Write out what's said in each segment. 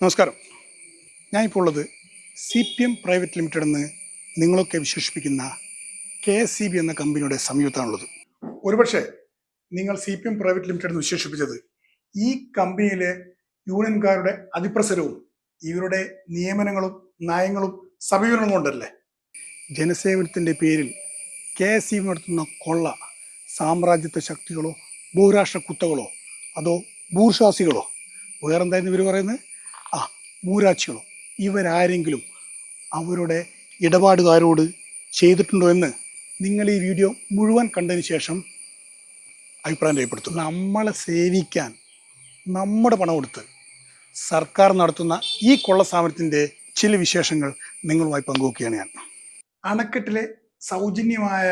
നമസ്കാരം. ഞാനിപ്പോൾ ഉള്ളത് C P M private limited എന്ന് നിങ്ങളൊക്കെ വിശേഷിപ്പിക്കുന്ന കെ എസ് സി ബി എന്ന കമ്പനിയുടെ സംയുക്തമാണുള്ളത് ഒരുപക്ഷെ നിങ്ങൾ C P M private limited എന്ന് വിശേഷിപ്പിച്ചത് ഈ കമ്പനിയിലെ യൂണിയൻകാരുടെ അതിപ്രസരവും ഇവരുടെ നിയമനങ്ങളും നയങ്ങളും സമീപനങ്ങളും കൊണ്ടല്ലേ? ജനസേവനത്തിന്റെ പേരിൽ കെ എസ് സി ബി നടത്തുന്ന കൊള്ള സാമ്രാജ്യത്വ ശക്തികളോ ബഹുരാഷ്ട്ര കുത്തകളോ അതോ ഭൂർഷാസികളോ വേറെന്തായിരുന്നു ഇവർ പറയുന്നത്? മൂരാച്ചികളോ? ഇവരാരെങ്കിലും അവരുടെ ഇടപാടുകാരോട് ചെയ്തിട്ടുണ്ടോ എന്ന് നിങ്ങൾ ഈ വീഡിയോ മുഴുവൻ കണ്ടതിന് ശേഷം അഭിപ്രായം രേഖപ്പെടുത്തും നമ്മളെ സേവിക്കാൻ നമ്മുടെ പണം കൊടുത്ത് സർക്കാർ നടത്തുന്ന ഈ കൊള്ള ചില വിശേഷങ്ങൾ നിങ്ങളുമായി പങ്കുവെക്കുകയാണ് ഞാൻ. അണക്കെട്ടിലെ സൗജന്യമായ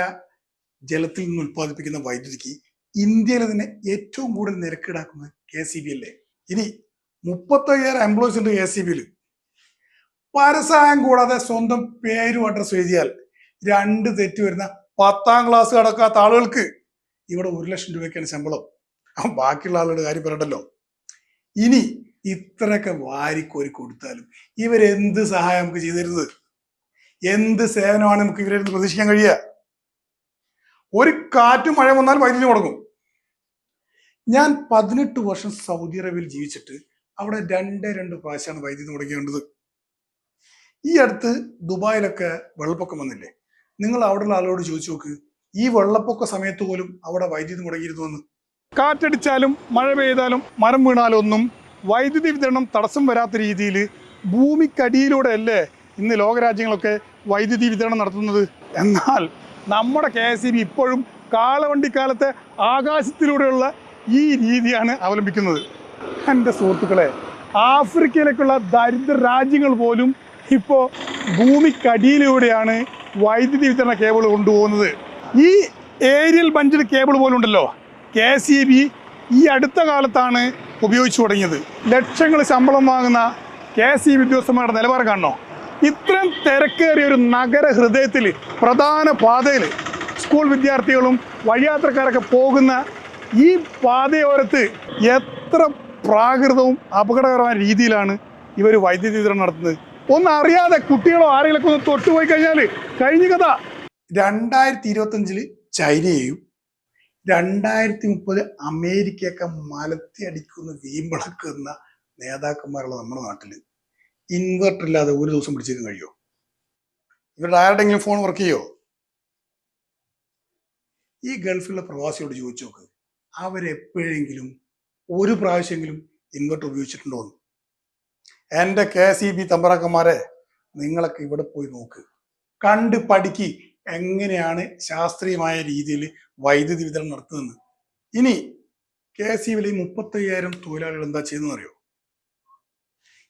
ജലത്തിൽ നിന്ന് ഉൽപ്പാദിപ്പിക്കുന്ന വൈദ്യുതിക്ക് ഇന്ത്യയിലെ തന്നെ ഏറ്റവും കൂടുതൽ നിരക്കീടാക്കുന്നത് കെ സി ബി അല്ലേ? ഇനി മുപ്പത്തയ്യായിരം എംപ്ലോയിസ് ഉണ്ട് എ സി ബിയിൽ പരസഹായം കൂടാതെ സ്വന്തം പേരും അഡ്രസ്സും എഴുതിയാൽ രണ്ട് തെറ്റ് വരുന്ന പത്താം ക്ലാസ് കടക്കാത്ത ആളുകൾക്ക് ഇവിടെ ഒരു ലക്ഷം രൂപയ്ക്കാണ് ശമ്പളം. ബാക്കിയുള്ള ആളുകളുടെ കാര്യം പറയണ്ടല്ലോ. ഇനി ഇത്രയൊക്കെ വാരിക്കോരി കൊടുത്താലും ഇവരെന്ത് സഹായം നമുക്ക് ചെയ്തു തരുന്നത്? എന്ത് സേവനമാണ് നമുക്ക് ഇവരെ പ്രതീക്ഷിക്കാൻ കഴിയുക? ഒരു കാറ്റും മഴ വന്നാൽ വൈദ്യുതി മുടങ്ങും. ഞാൻ പതിനെട്ട് വർഷം സൗദി അറേബ്യയിൽ ജീവിച്ചിട്ട് അവിടെ രണ്ടേ രണ്ട് പ്രാവശ്യമാണ് വൈദ്യുതി മുടങ്ങേണ്ടത് ഈ അടുത്ത് ദുബായിലൊക്കെ വെള്ളപ്പൊക്കം വന്നില്ലേ? നിങ്ങൾ അവിടെയുള്ള ആളോട് ചോദിച്ചു നോക്ക്. ഈ വെള്ളപ്പൊക്ക സമയത്ത് പോലും അവിടെ വൈദ്യുതി മുടങ്ങിയിരുന്നു എന്ന് കാറ്റടിച്ചാലും മഴ പെയ്താലും മരം വീണാലും ഒന്നും വൈദ്യുതി വിതരണം തടസ്സം വരാത്ത രീതിയിൽ ഭൂമിക്കടിയിലൂടെ അല്ലേ ഇന്ന് ലോകരാജ്യങ്ങളൊക്കെ വൈദ്യുതി വിതരണം നടത്തുന്നത്? എന്നാൽ നമ്മുടെ കെ എസ് ബി ഇപ്പോഴും കാളവണ്ടിക്കാലത്തെ ആകാശത്തിലൂടെയുള്ള ഈ രീതിയാണ് അവലംബിക്കുന്നത്. എന്റെ സുഹൃത്തുക്കളെ ആഫ്രിക്കയിലേക്കുള്ള ദരിദ്ര രാജ്യങ്ങൾ പോലും ഇപ്പോൾ ഭൂമിക്കടിയിലൂടെയാണ് വൈദ്യുതി വിതരണ കേബിൾ കൊണ്ടുപോകുന്നത്. ഈ ഏരിയൽ ബഞ്ചഡ് കേബിൾ പോലുണ്ടല്ലോ കെ സി ബി ഈ അടുത്ത കാലത്താണ് ഉപയോഗിച്ചു തുടങ്ങിയത്. ലക്ഷങ്ങൾ ശമ്പളം വാങ്ങുന്ന കെ സി ബി ഉദ്യോഗസ്ഥന്മാരുടെ നിലവാരം കാണണോ? ഇത്രയും തിരക്കേറിയ ഒരു നഗര ഹൃദയത്തിൽ പ്രധാന പാതയിൽ സ്കൂൾ വിദ്യാർത്ഥികളും വഴിയാത്രക്കാരൊക്കെ പോകുന്ന ഈ പാതയോരത്ത് എത്ര പ്രാകൃതവും അപകടകരമായ രീതിയിലാണ് ഇവർ വൈദ്യുതി വിതരണം നടത്തുന്നത്. ഒന്നറിയാതെ കുട്ടികളോ ആരെങ്കിലൊക്കെ ഒന്ന് തൊട്ടുപോയി കഴിഞ്ഞാൽ കഴിഞ്ഞ കഥ. രണ്ടായിരത്തി ഇരുപത്തഞ്ചിൽ ചൈനയെയും രണ്ടായിരത്തി മുപ്പത് അമേരിക്കയൊക്കെ മലത്തി അടിക്കുന്ന വീമ്പിളക്കുന്ന നേതാക്കന്മാരുള്ള നമ്മുടെ നാട്ടിൽ ഇൻവെർട്ടർ ഇല്ലാതെ ഒരു ദിവസം പിടിച്ചേക്കാൻ കഴിയോ ഇവരുടെ ആരുടെങ്കിലും ഫോൺ വർക്ക് ചെയ്യോ? ഈ ഗൾഫിലുള്ള പ്രവാസിയോട് ചോദിച്ചു നോക്ക്. അവരെപ്പോഴെങ്കിലും ഒരു പ്രാവശ്യമെങ്കിലും ഇൻവെർട്ടർ ഉപയോഗിച്ചിട്ടുണ്ടോ എന്ന്. എന്റെ കെ സി ബി തമ്പറാക്കന്മാരെ നിങ്ങളൊക്കെ ഇവിടെ പോയി നോക്ക്. കണ്ട് പഠിക്ക് എങ്ങനെയാണ് ശാസ്ത്രീയമായ രീതിയിൽ വൈദ്യുതി വിതരണം നടത്തുന്നത് ഇനി കെ സി ബിയിലെ മുപ്പത്തയ്യായിരം തൊഴിലാളികൾ എന്താ ചെയ്യുന്നതെന്ന് അറിയോ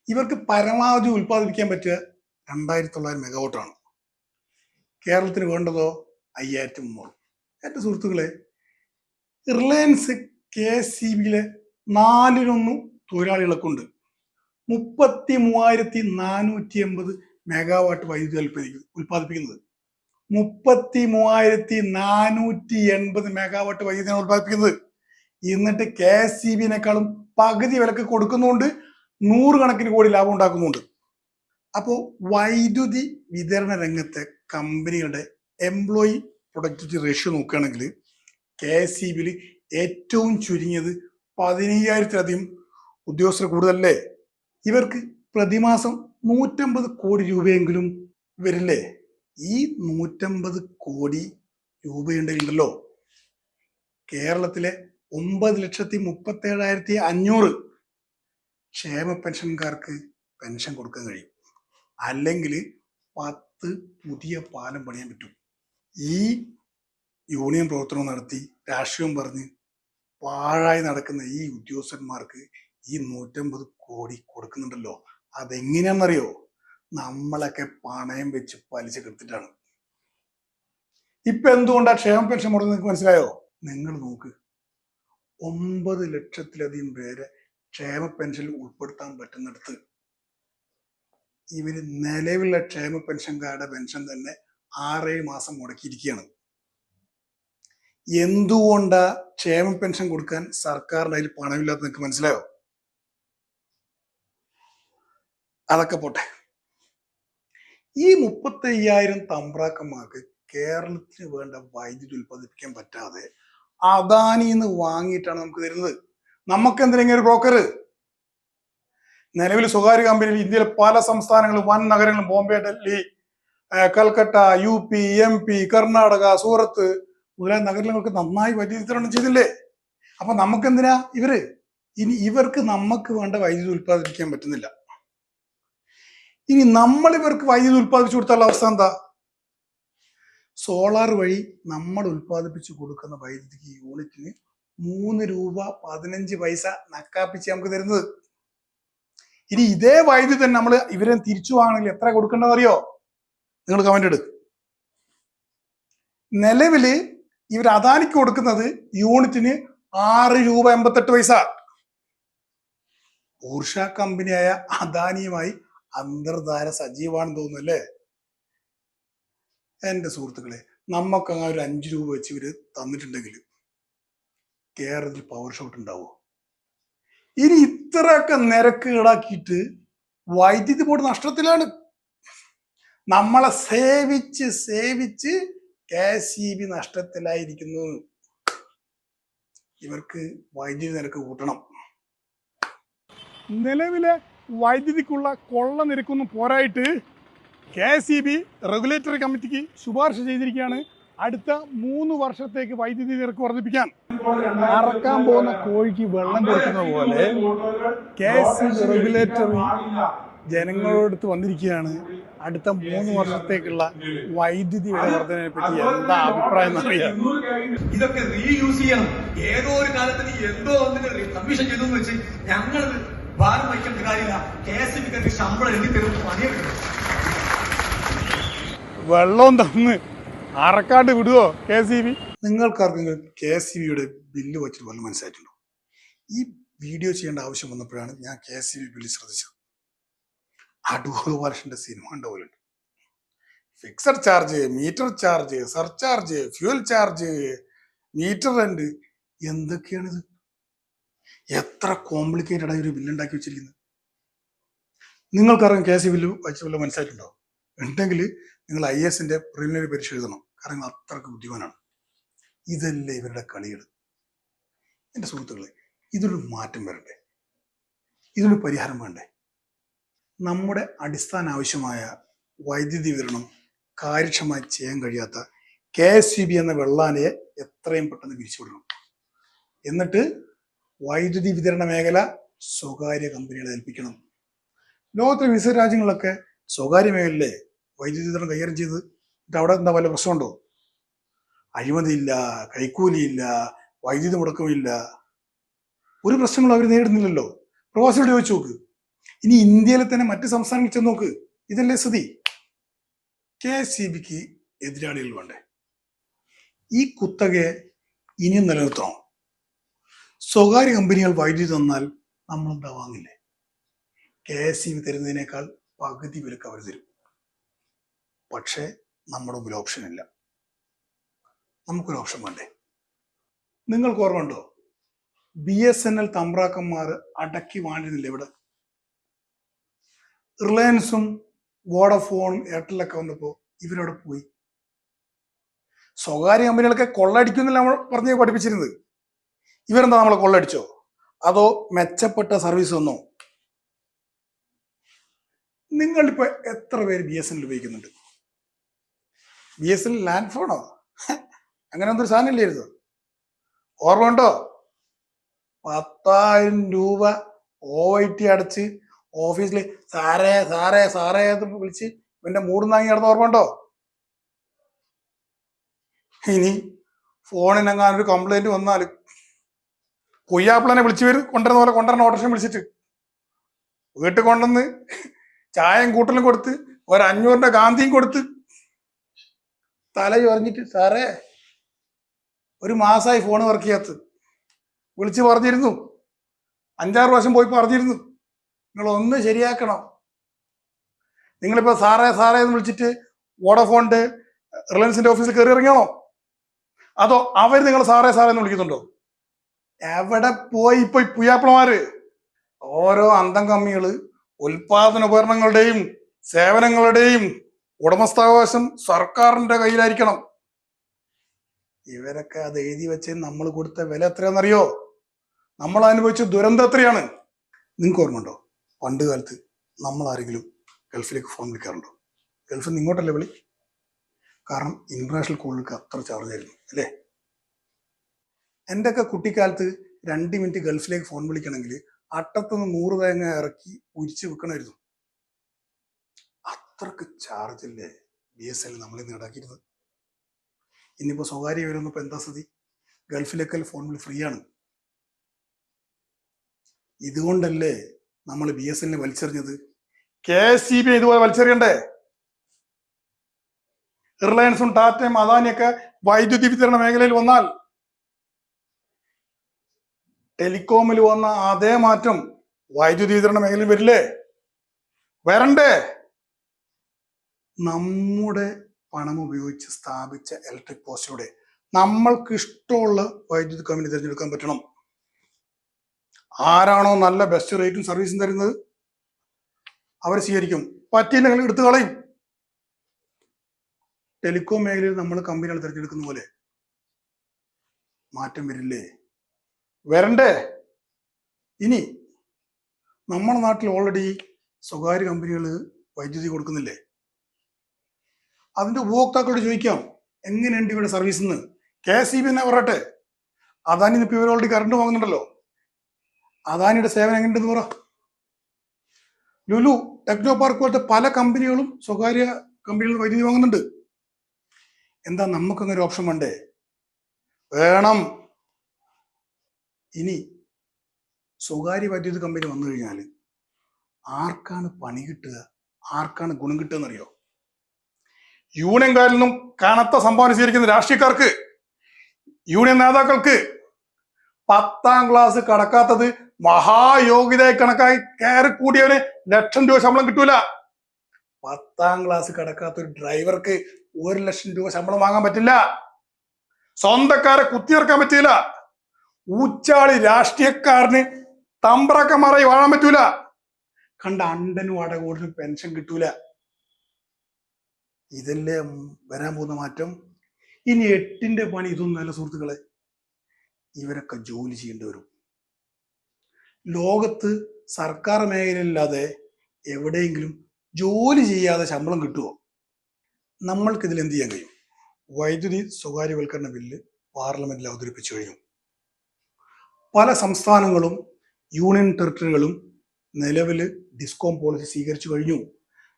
ഇവർക്ക് പരമാവധി ഉൽപ്പാദിപ്പിക്കാൻ പറ്റുക രണ്ടായിരത്തി തൊള്ളായിരം മെഗാവോട്ടാണ്. കേരളത്തിന് വേണ്ടതോ അയ്യായിരത്തി മുന്നൂറ്. എന്റെ സുഹൃത്തുക്കളെ റിലയൻസ് കെ സി ബിയിലെ നാലിലൊന്ന് തൊഴിലാളികളൊക്കെ ഉണ്ട് മുപ്പത്തി മൂവായിരത്തി നാനൂറ്റി എൺപത് മെഗാവാട്ട് വൈദ്യുതി ഉൽപ്പാദിപ്പിക്കുന്നത്. ഉൽപ്പാദിപ്പിക്കുന്നത് മുപ്പത്തി മൂവായിരത്തി നാനൂറ്റി എൺപത് മെഗാവാട്ട് വൈദ്യുതിയാണ് ഉൽപ്പാദിപ്പിക്കുന്നത്. എന്നിട്ട് കെ എസ് സി ബിനേക്കാളും പകുതി വിലക്ക് കൊടുക്കുന്നുണ്ട് നൂറുകണക്കിന് കോടി ലാഭം ഉണ്ടാക്കുന്നുണ്ട്. അപ്പോൾ വൈദ്യുതി വിതരണ രംഗത്തെ കമ്പനികളുടെ എംപ്ലോയി പ്രൊഡക്ടിവിറ്റി റേഷ്യോ നോക്കുകയാണെങ്കിൽ കെ എസ് സി ബിയിൽ ഏറ്റവും ചുരുങ്ങിയത് പതിനയ്യായിരത്തിലധികം ഉദ്യോഗസ്ഥർ കൂടുതലല്ലേ? ഇവർക്ക് പ്രതിമാസം നൂറ്റമ്പത് കോടി രൂപയെങ്കിലും വരില്ലേ? ഈ നൂറ്റമ്പത് കോടി രൂപയുണ്ടെങ്കിലോ? കേരളത്തിലെ ഒമ്പത് ലക്ഷത്തി മുപ്പത്തേഴായിരത്തി അഞ്ഞൂറ് ക്ഷേമ പെൻഷൻകാർക്ക് പെൻഷൻ കൊടുക്കാൻ കഴിയും. അല്ലെങ്കിൽ പത്ത് പുതിയ പാലം പണിയാൻ പറ്റും. ഈ യൂണിയൻ പ്രവർത്തനം നടത്തി രാഷ്ട്രീയം പറഞ്ഞ് പാഴായി നടക്കുന്ന ഈ ഉദ്യോഗസ്ഥന്മാർക്ക് ഈ നൂറ്റമ്പത് കോടി കൊടുക്കുന്നുണ്ടല്ലോ. അതെങ്ങനെയാണെന്നറിയോ? നമ്മളൊക്കെ പണയം വെച്ച് പലിശ കെടുത്തിട്ടാണ്. ഇപ്പൊ എന്തുകൊണ്ടാ ക്ഷേമ പെൻഷൻ മുടങ്ങി നിങ്ങൾക്ക് മനസ്സിലായോ? നിങ്ങൾ നോക്ക്. ഒമ്പത് ലക്ഷത്തിലധികം പേരെ ക്ഷേമ പെൻഷൻ ഉൾപ്പെടുത്താൻ പറ്റുന്നിടത്ത് ഇവർ നിലവിലുള്ള ക്ഷേമ പെൻഷൻകാരുടെ പെൻഷൻ തന്നെ ആറേഴ് മാസം മുടക്കിയിരിക്കുകയാണ്. എന്തുകൊണ്ടാ ക്ഷേമ പെൻഷൻ കൊടുക്കാൻ സർക്കാരിന്റെ അതിൽ പണമില്ലാത്ത നിങ്ങൾക്ക് മനസ്സിലായോ? അതൊക്കെ പോട്ടെ. ഈ മുപ്പത്തി അയ്യായിരം തമ്പ്രാക്കന്മാർക്ക് കേരളത്തിന് വേണ്ട വൈദ്യുതി ഉൽപ്പാദിപ്പിക്കാൻ പറ്റാതെ അദാനിന്ന് വാങ്ങിയിട്ടാണ് നമുക്ക് തരുന്നത്. നമുക്ക് എന്തിനെങ്കിലും ഒരു ബ്രോക്കർ നിലവിൽ സ്വകാര്യ കമ്പനിയിൽ ഇന്ത്യയിലെ പല സംസ്ഥാനങ്ങളും വൻ നഗരങ്ങളും Bombay Delhi Calcutta U P M P Karnataka Surat മുതലായ നഗരങ്ങൾക്ക് നന്നായി വൈദ്യുതി വിതരണം ചെയ്തില്ലേ? അപ്പൊ നമുക്കെന്തിനാ? ഇവർ ഇനി ഇവർക്ക് നമുക്ക് വേണ്ട വൈദ്യുതി ഉൽപ്പാദിപ്പിക്കാൻ പറ്റുന്നില്ല. ഇനി നമ്മൾ ഇവർക്ക് വൈദ്യുതി ഉൽപ്പാദിപ്പിച്ചു കൊടുത്താലുള്ള അവസ്ഥ എന്താ? സോളാർ വഴി നമ്മൾ ഉൽപ്പാദിപ്പിച്ചു കൊടുക്കുന്ന വൈദ്യുതിക്ക് യൂണിറ്റിന് മൂന്ന് രൂപ പതിനഞ്ച് പൈസ നക്കാപ്പിച്ച് നമുക്ക് തരുന്നത്. ഇനി ഇതേ വൈദ്യുതി തന്നെ നമ്മൾ ഇവരെ തിരിച്ചു വാങ്ങണമെങ്കിൽ എത്ര കൊടുക്കേണ്ടതെന്നറിയോ? നിങ്ങൾ കമന്റ് എടുക്കും നിലവിൽ ഇവർ അദാനിക്ക് കൊടുക്കുന്നത് യൂണിറ്റിന് ആറ് രൂപ എൺപത്തെട്ട് പൈസ. ഊർഷ കമ്പനിയായ അദാനിയുമായി അന്തർധാര സജീവാണെന്ന് തോന്നുന്നു അല്ലേ? എന്റെ സുഹൃത്തുക്കളെ നമുക്ക് അങ്ങനെ ഒരു അഞ്ച് രൂപ വെച്ച് ഇവർ തന്നിട്ടുണ്ടെങ്കിൽ കേരളത്തിൽ പവർ ഷോട്ട് ഉണ്ടാവുമോ ഇനി ഇത്രയൊക്കെ നിരക്ക് ഈടാക്കിയിട്ട് വൈദ്യുതി ബോർഡ് നഷ്ടത്തിലാണ്. നമ്മളെ സേവിച്ച് സേവിച്ച് കെ സി ബി നഷ്ടത്തിലായിരിക്കുന്നു. ഇവർക്ക് വൈദ്യുതി നിരക്ക് കൂട്ടണം. നിലവിലെ വൈദ്യുതിക്കുള്ള കൊള്ള നിരക്കൊന്നും പോരായിട്ട് K S E B regulatory കമ്മിറ്റിക്ക് ശുപാർശ ചെയ്തിരിക്കുകയാണ്. അടുത്ത മൂന്ന് വർഷത്തേക്ക് വൈദ്യുതി നിരക്ക് വർദ്ധിപ്പിക്കാൻ. അറക്കാൻ പോകുന്ന കോഴിക്ക് വെള്ളം കൊടുക്കുന്ന പോലെ കെ എസ് ബി റെഗുലേറ്ററി ജനങ്ങളോടത്ത് വന്നിരിക്കുകയാണ്. അടുത്ത മൂന്ന് വർഷത്തേക്കുള്ള വൈദ്യുതി വില വർധനയെ പറ്റി എന്താ അഭിപ്രായം എന്നറിയാം ഇതൊക്കെ റീയൂസ് ചെയ്യണം. ഏതോ ഒരു കാലത്തിന് എന്തോ ഒന്നിന് കമ്മീഷൻ ചെയ്തു വെച്ച് ഞങ്ങൾ ഭാരം വയ്ക്കേണ്ട കാര്യമില്ല. കെ എസ് ശമ്പളം എഴുതി തരും വെള്ളം തന്ന് അറക്കാണ്ട് വിടുവോ കെ സി ബി? നിങ്ങൾക്കാർക്കെങ്കിലും കെ സി ബിയുടെ ബില്ല് വച്ചിട്ട് വല്ല മനസ്സിലായിട്ടുണ്ടോ? ഈ വീഡിയോ ചെയ്യേണ്ട ആവശ്യം വന്നപ്പോഴാണ് ഞാൻ K S C B bill ശ്രദ്ധിച്ചത്. അടൂർ വർഷന്റെ സിനിമ പോലെ fixed charge meter charge surcharge fuel charge meter rent എന്തൊക്കെയാണിത്? എത്ര കോംപ്ലിക്കേറ്റഡ് ആയി ഒരു ബില്ല് ഉണ്ടാക്കി വെച്ചിരിക്കുന്നത്. നിങ്ങൾക്കറിയാം കെ സി ബില്ല് വെച്ച് വല്ല മനസ്സിലായിട്ടുണ്ടോ? ഉണ്ടെങ്കിൽ നിങ്ങൾ ഐ എസിന്റെ പ്രിലിമിനറി പരീക്ഷ എഴുതണം. കാരണം അത്രയ്ക്ക് ബുദ്ധിമാനാണ്. ഇതല്ലേ ഇവരുടെ കളികൾ എന്റെ സുഹൃത്തുക്കളെ ഇതൊരു മാറ്റം വരണ്ടേ ഇതിനൊരു പരിഹാരം വേണ്ടേ? നമ്മുടെ അടിസ്ഥാന ആവശ്യമായ വൈദ്യുതി വിതരണം കാര്യക്ഷമമായി ചെയ്യാൻ കഴിയാത്ത കെ എസ് സി ബി എന്ന വെള്ളാനയെ എത്രയും പെട്ടെന്ന് പിരിച്ചുവിടണം. എന്നിട്ട് വൈദ്യുതി വിതരണ മേഖല സ്വകാര്യ കമ്പനികളെ ഏൽപ്പിക്കണം. ലോകത്തിലെ വിവിധ രാജ്യങ്ങളിലൊക്കെ സ്വകാര്യ മേഖലയിലെ വൈദ്യുതി വിതരണം കൈകാര്യം ചെയ്ത് എന്നിട്ട് അവിടെ എന്താ വല്ല പ്രശ്നമുണ്ടോ? അഴിമതിയില്ല കൈക്കൂലിയില്ല വൈദ്യുതി മുടക്കമില്ല ഒരു പ്രശ്നങ്ങളും അവർ നേരിടുന്നില്ലല്ലോ. പ്രവാസിയോട് ചോദിച്ചു നോക്ക്. ഇനി ഇന്ത്യയിലെ തന്നെ മറ്റ് സംസ്ഥാനങ്ങൾ ചെന്ന് നോക്ക്. ഇതല്ലേ സ്ഥിതി. കെ എസ് സി ബിക്ക് എതിരാളികൾ വേണ്ടേ? ഈ കുത്തകയെ ഇനിയും നിലനിർത്തണം? സ്വകാര്യ കമ്പനികൾ വൈദ്യുതി തന്നാൽ നമ്മൾ എന്താ വാങ്ങില്ലേ കെ എസ് സി ബി തരുന്നതിനേക്കാൾ പകുതി വിലക്ക് അവർ തരും. പക്ഷേ നമ്മുടെ മുമ്പിൽ ഓപ്ഷൻ ഇല്ല. നമുക്കൊരു ഓപ്ഷൻ വേണ്ടേ? നിങ്ങൾക്ക് ഓർമ്മ ഉണ്ടോ ബി എസ് എൻ എൽ തമ്പ്രാക്കന്മാർ അടക്കി വാണ്ടിരുന്നില്ല ഇവിടെ? റിലയൻസും വോഡഫോണും എയർടെലൊക്കെ വന്നപ്പോൾ ഇവരവിടെ പോയി. സ്വകാര്യ കമ്പനികളൊക്കെ കൊള്ളടിക്കുന്നില്ല നമ്മൾ പറഞ്ഞ് പഠിപ്പിച്ചിരുന്നത്. ഇവരെന്താ നമ്മളെ കൊള്ളടിച്ചോ അതോ മെച്ചപ്പെട്ട സർവീസ് വന്നോ നിങ്ങളിപ്പോ എത്ര പേര് ബി എസ് എൻ ഉപയോഗിക്കുന്നുണ്ട്? ബി എസ് എൻ ലാൻഡ് ഫോണോ? അങ്ങനെ ഒന്നും സാധനം ഇല്ലായിരുന്നു. ഓർമ്മ ഉണ്ടോ? പത്തായിരം രൂപ ഒ ഐ ടി അടച്ച് ഓഫീസിൽ സാറേ സാറേ സാറേ എന്ന് വിളിച്ച് പിന്നെ മൂടുന്നാങ്ങി കിടന്ന് ഓർമ്മ ഇനി ഫോണിനെങ്ങാനൊരു കംപ്ലൈന്റ് വന്നാൽ കൊയ്യാപ്പിളനെ വിളിച്ചു വരും കൊണ്ടുവരുന്ന പോലെ കൊണ്ടുവരണ ഓട്ടോറിക്ഷ വിളിച്ചിട്ട്. വീട്ടിൽ കൊണ്ടുവന്ന് ചായയും കൂട്ടലും കൊടുത്ത് ഒരു ഗാന്ധിയും കൊടുത്ത് തല ചൊറിഞ്ഞിട്ട് സാറേ ഒരു മാസമായി ഫോൺ വർക്ക് ചെയ്യാത്തത്. വിളിച്ച് പറഞ്ഞിരുന്നു. അഞ്ചാറ് പ്രാവശ്യം പോയി പറഞ്ഞിരുന്നു. നിങ്ങൾ ഒന്ന് ശരിയാക്കണം. നിങ്ങളിപ്പോ സാറേ സാറേ എന്ന് വിളിച്ചിട്ട് വോഡഫോണിന്റെ റിലയൻസിന്റെ ഓഫീസിൽ കയറി ഇറങ്ങിയാണോ? അതോ അവർ നിങ്ങൾ സാറേ സാറേ എന്ന് വിളിക്കുന്നുണ്ടോ? എവിടെ പോയി ഇപ്പൊ പുയ്യാപ്പിളമാര് ഓരോ അന്തം കമ്മികൾ ഉൽപാദന ഉപകരണങ്ങളുടെയും സേവനങ്ങളുടെയും ഉടമസ്ഥാവകാശം സർക്കാരിന്റെ കയ്യിലായിരിക്കണം. ഇവരൊക്കെ അത് എഴുതി വെച്ച് നമ്മൾ കൊടുത്ത വില എത്രയാണെന്നറിയോ? നമ്മൾ അനുഭവിച്ച ദുരന്തം എത്രയാണ്? നിങ്ങൾക്ക് ഓർമ്മയുണ്ടോ? പണ്ട് കാലത്ത് നമ്മൾ ആരെങ്കിലും ഗൾഫിലേക്ക് ഫോൺ വിളിക്കാറുണ്ടോ? ഗൾഫിൽ നിന്ന് ഇങ്ങോട്ടല്ലേ വിളി? കാരണം ഇന്റർനാഷണൽ കോളുകൾക്ക് അത്ര ചാർജ് ആയിരുന്നു അല്ലേ? എന്റെ ഒക്കെ കുട്ടിക്കാലത്ത് രണ്ട് മിനിറ്റ് ഗൾഫിലേക്ക് ഫോൺ വിളിക്കണമെങ്കിൽ അട്ടത്തുനിന്ന് നൂറ് തേങ്ങ ഇറക്കി ഉരിച്ച് വെക്കണമായിരുന്നു. അത്രയ്ക്ക് ചാർജ് അല്ലേ ബി എസ് എൽ നമ്മളിന്ന് ഈടാക്കിയിരുന്നത്? ഇന്നിപ്പോൾ സ്വകാര്യ വരുന്ന എന്താ സ്ഥിതി? ഗൾഫിലേക്കൽ ഫോൺ വിളി ഫ്രീ ആണ്. ഇതുകൊണ്ടല്ലേ നമ്മൾ ബി എസ് എല്ലിനെ വലിച്ചെറിഞ്ഞത്. കെ എസ് സി ബി ഇതുപോലെ വലിച്ചെറിയണ്ടേ? റിലയൻസും ടാറ്റയും അദാനിയൊക്കെ വൈദ്യുതി വിതരണ മേഖലയിൽ വന്നാൽ ടെലികോമിൽ വന്ന അതേ മാറ്റം വൈദ്യുതി വിതരണ മേഖലയിൽ വരില്ലേ? വരണ്ടേ? നമ്മുടെ പണം ഉപയോഗിച്ച് സ്ഥാപിച്ച ഇലക്ട്രിക് പോസ്റ്റിലൂടെ നമ്മൾക്ക് ഇഷ്ടമുള്ള വൈദ്യുതി കമ്പനി തിരഞ്ഞെടുക്കാൻ പറ്റണം. ആരാണോ നല്ല ബെസ്റ്റ് റേറ്റും സർവീസും തരുന്നത്? അവർ സ്വീകരിക്കും. പറ്റിയില്ലെങ്കിൽ എടുത്തു കളയും. ടെലികോം മേഖലയിൽ നമ്മൾ കമ്പനികൾ തിരഞ്ഞെടുക്കുന്ന പോലെ മാറ്റം വരില്ലേ? വരണ്ടേ? ഇനി നമ്മുടെ നാട്ടിൽ ഓൾറെഡി സ്വകാര്യ കമ്പനികൾ വൈദ്യുതി കൊടുക്കുന്നില്ലേ? അതിന്റെ ഉപഭോക്താക്കളോട് ചോദിക്കാം എങ്ങനെയുണ്ട് ഇവിടെ സർവീസ് എന്ന് കെ എസ് ഇ ബി തന്നെ പറയട്ടെ. അതാണ് ഇപ്പൊ ഇവർ ഓൾറെഡി കറണ്ട് വാങ്ങുന്നുണ്ടല്ലോ. അദാനിയുടെ സേവനം എങ്ങനെയുണ്ടെന്ന് പറ. ലുലു ടെക്നോ പാർക്ക് പോലത്തെ പല കമ്പനികളും സ്വകാര്യ കമ്പനികൾ വൈദ്യുതി വാങ്ങുന്നുണ്ട്. എന്താ നമുക്കങ്ങനെ ഓപ്ഷൻ വേണ്ടേ? വേണം. ഇനി സ്വകാര്യ വൈദ്യുതി കമ്പനി വന്നു കഴിഞ്ഞാൽ ആർക്കാണ് പണി കിട്ടുക? ആർക്കാണ് ഗുണം കിട്ടുക എന്നറിയോ? യൂണിയൻകാരിൽ നിന്നും കനത്ത സംഭാവന സ്വീകരിക്കുന്ന രാഷ്ട്രീയക്കാർക്ക് യൂണിയൻ നേതാക്കൾക്ക് പത്താം ക്ലാസ് കടക്കാത്തത് മഹായോഗ്യതയായി കണക്കായി കയറി കൂടിയവന് ലക്ഷം രൂപ ശമ്പളം കിട്ടൂല. പത്താം ക്ലാസ് കടക്കാത്ത ഒരു ഡ്രൈവർക്ക് ഒരു ലക്ഷം രൂപ ശമ്പളം വാങ്ങാൻ പറ്റില്ല. സ്വന്തക്കാരെ കുത്തിയിറക്കാൻ പറ്റില്ല ഊച്ചാളി രാഷ്ട്രീയക്കാരന് തമ്പ്രക്കന്മാരായി വാഴാൻ പറ്റൂല. കണ്ട അണ്ടനും അടകൂടിനും പെൻഷൻ കിട്ടൂല. ഇതല്ലേ വരാൻ പോകുന്ന മാറ്റം? ഇനി എട്ടിന്റെ പണി ഇതൊന്നുമല്ല സുഹൃത്തുക്കളെ. ഇവരൊക്കെ ജോലി ചെയ്യേണ്ടി വരും. ലോകത്ത് സർക്കാർ മേഖലയില്ലാതെ എവിടെയെങ്കിലും ജോലി ചെയ്യാതെ ശമ്പളം കിട്ടുമോ നമ്മൾക്ക് ഇതിൽ എന്ത് ചെയ്യാൻ കഴിയും? വൈദ്യുതി സ്വകാര്യവൽക്കരണ ബില്ല് പാർലമെന്റിൽ അവതരിപ്പിച്ചു കഴിഞ്ഞു. പല സംസ്ഥാനങ്ങളും യൂണിയൻ ടെറിട്ടറികളും നിലവിൽ ഡിസ്കോം പോളിസി സ്വീകരിച്ചു കഴിഞ്ഞു.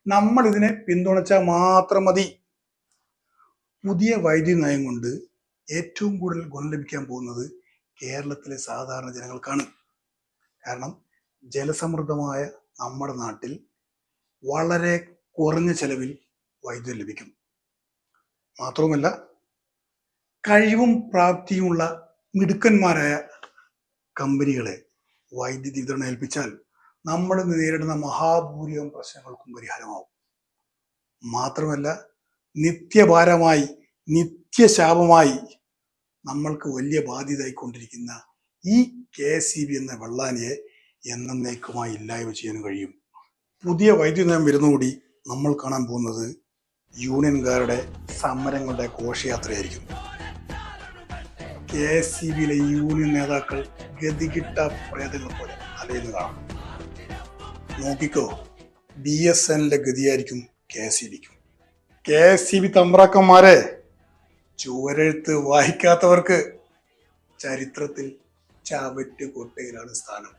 നമ്മൾ ഇതിനെ പിന്തുണച്ചാൽ മാത്രം മതി. പുതിയ വൈദ്യുതി നയം കൊണ്ട് ഏറ്റവും കൂടുതൽ ഗുണം ലഭിക്കാൻ പോകുന്നത് കേരളത്തിലെ സാധാരണ ജനങ്ങൾക്കാണ്. കാരണം ജലസമൃദ്ധമായ നമ്മുടെ നാട്ടിൽ വളരെ കുറഞ്ഞ ചെലവിൽ വൈദ്യുതി ലഭിക്കും. മാത്രവുമല്ല കഴിവും പ്രാപ്തിയുമുള്ള മിടുക്കന്മാരായ കമ്പനികളെ വൈദ്യുതി വിതരണം ഏൽപ്പിച്ചാൽ നമ്മൾ നേരിടുന്ന മഹാഭൂരികം പ്രശ്നങ്ങൾക്കും പരിഹാരമാവും. മാത്രമല്ല നിത്യഭാരമായി നിത്യശാപമായി നമ്മൾക്ക് വലിയ ബാധ്യതയായിക്കൊണ്ടിരിക്കുന്ന ഈ കെ സി ബി എന്ന വെള്ളാനിയെ എന്നേക്കുമായി ഇല്ലായ്മ ചെയ്യാൻ കഴിയും. പുതിയ വൈദ്യുതി നയം വരുന്നതോടി നമ്മൾ കാണാൻ പോകുന്നത് യൂണിയൻകാരുടെ സമരങ്ങളുടെ ഘോഷയാത്രയായിരിക്കും. കെ എസ് സി ബിയിലെ യൂണിയൻ നേതാക്കൾ ഗതികിട്ട പ്രേതങ്ങൾ പോലെ അലയുന്നു കാണാം. നോക്കിക്കോ ബി എസ് എന്നിലെ ഗതിയായിരിക്കും കെ എസ് സി ബിക്കും. കെ എസ് സി ബി തമ്പ്രാക്കന്മാരെ ചുവരെഴുത്ത് വായിക്കാത്തവർക്ക് ചരിത്രത്തിൽ ചാവറ്റ് കോട്ടയിലാണ് സ്ഥാനം.